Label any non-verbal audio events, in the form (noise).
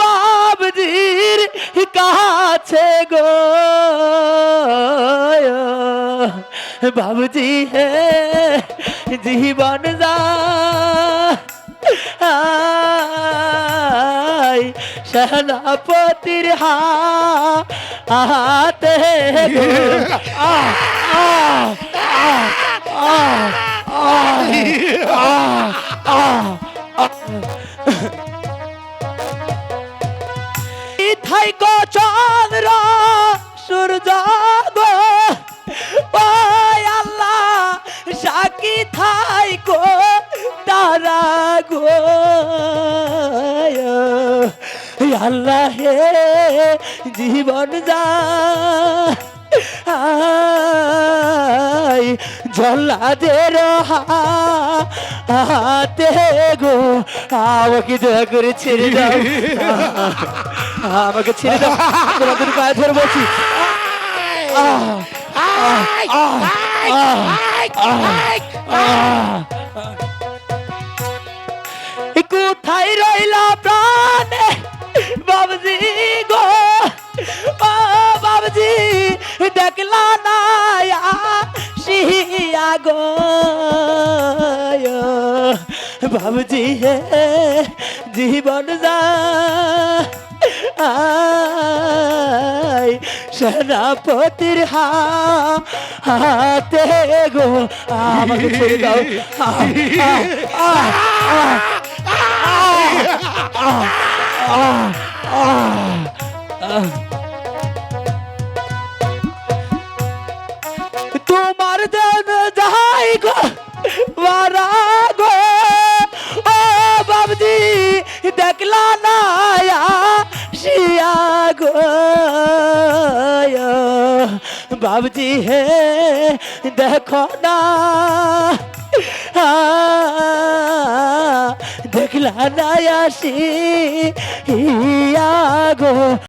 বাবজির কাছে গো। বাবজি হে জীবন যা। সেনাপতির হাতে আ আ আ আ ইথাই গো চন্দ্র? সূর্য গো? আল্লাহ, সাকি থাই গো, তারা গো? আল্লাহ হে, জীবন যা। আই জল্লাদের হাতে গো। আমাকে দয়া করে ছেড়ে দাও। (laughs) আমাকে ছেড়ে দাও। তোমাদের পায়ে ধরে বলছি। কোথায় রইলা প্রাণ? বাবজি গো। বাবজি, দেখলা না শিয়া গো। বাবজি হে, জীবন যা। আই সেনাপতির হা- হাতে গো আমাকে ছেড়ে দাও আহ, আহ, আহ, তোমার দেন যাই গো মারা গো ও বাবজি দেখলা না শিয়া গো বাবজি হে দেখো না। দেখলা না আসি। ইয়া গো।